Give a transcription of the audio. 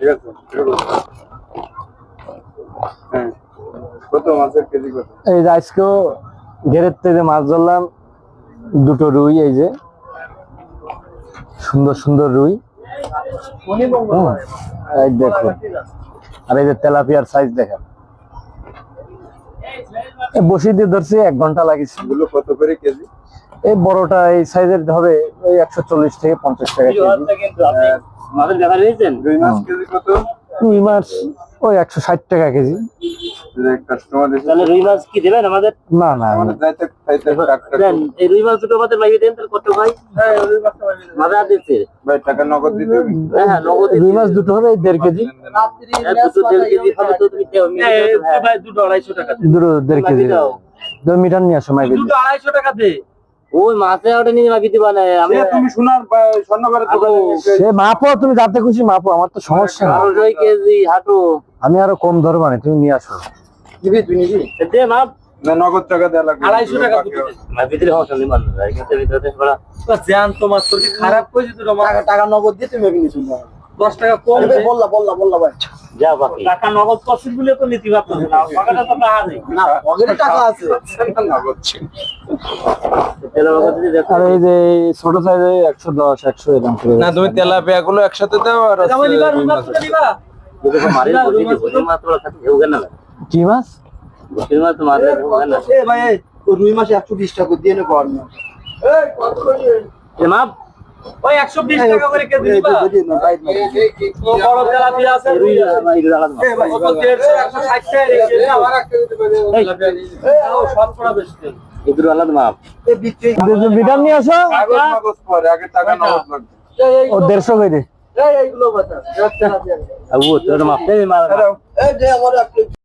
ঠিক আছে হ্যাঁ। কত মাছের কেজি কত? এই যে আজকেও ঘেরের থেকে মাছ ধরলাম। দুটো রুই এই যে। সুন্দর সুন্দর রুই। এই দেখো। আর এই যে তেলাপিয়ার সাইজ দেখেন। এই বসি দিয়ে ধরছি এক ঘণ্টা লাগিয়েছে। এগুলো কত করে কেজি? এই বড়টা এই সাইজের হবে ওই একশো চল্লিশ থেকে পঞ্চাশ টাকা কেজি। মাছের হয়েছেন রুই মাছ কেজি কত? রুই মাছ ওই একশো ষাট টাকা কেজি। তাহলে রুই মাছ কি দেবেন আমাদের? না না দেন এই রুই মাছ দুটো আমাদের মাইয়ে দেন তাহলে কত ভাই? মাথা দিচ্ছে। ভাই টাকা নগদ দিতে হ্যাঁ হ্যাঁ নগদ রুই মাছ দুটো হবে দেড় কেজি। হ্যাঁ, দুটো দেড় কেজি হবে তো তুমি হ্যাঁ। দুটো আড়াইশো টাকা দুটো দেড় কেজি। দাও। দুই মিটার নিয়ে আসো মাইকে দুটো আড়াইশো টাকা দে। ওই মাছে ওটা নিয়ে মাগি দিবা না আমি তুমি সোনার বা- স্বর্ণকারের দোকানে সে মাপো তুমি যাতে খুশি মাপো আমার তো সমস্যা না। কেজি হাঁটু। আমি আরও কম ধরবো না তুমি নিয়ে আসো। তুই নিবি। দে মাপ। না নগদ টাকা দেওয়া লাগবে। টাকা ভিতরে বড় তো মাছ খারাপ টাকা নগদ দিয়ে তুমি দশ টাকা কম বললা বললা বললা ভাই। যা বাকি। টাকা নগদ করছিস বলে তো নীতি ভাবতেছে না টাকাটা তো টাকা নেই। না পকেটে টাকা আছে। নগদ আর এই যে ছোট সাইজে একশো দশ একশো এরকম করে। না তুমি তেলাপিয়া গুলো একসাথে দাও আর রুই মাছ কি একশো বিশ টাকা দিয়ে নেব আমি ওই একশো বিশ টাকা করে কেজি বড় আছে রুই টাকা রেখে দাও। আলাদা মাপ নিয়ে আসো কাগজ পরে আগে টাকা নগদ লাগবে ও দেড়শো করে দে এইগুলো কথা আর ও তোর মাপ দেবে মার এই যে আমার একটা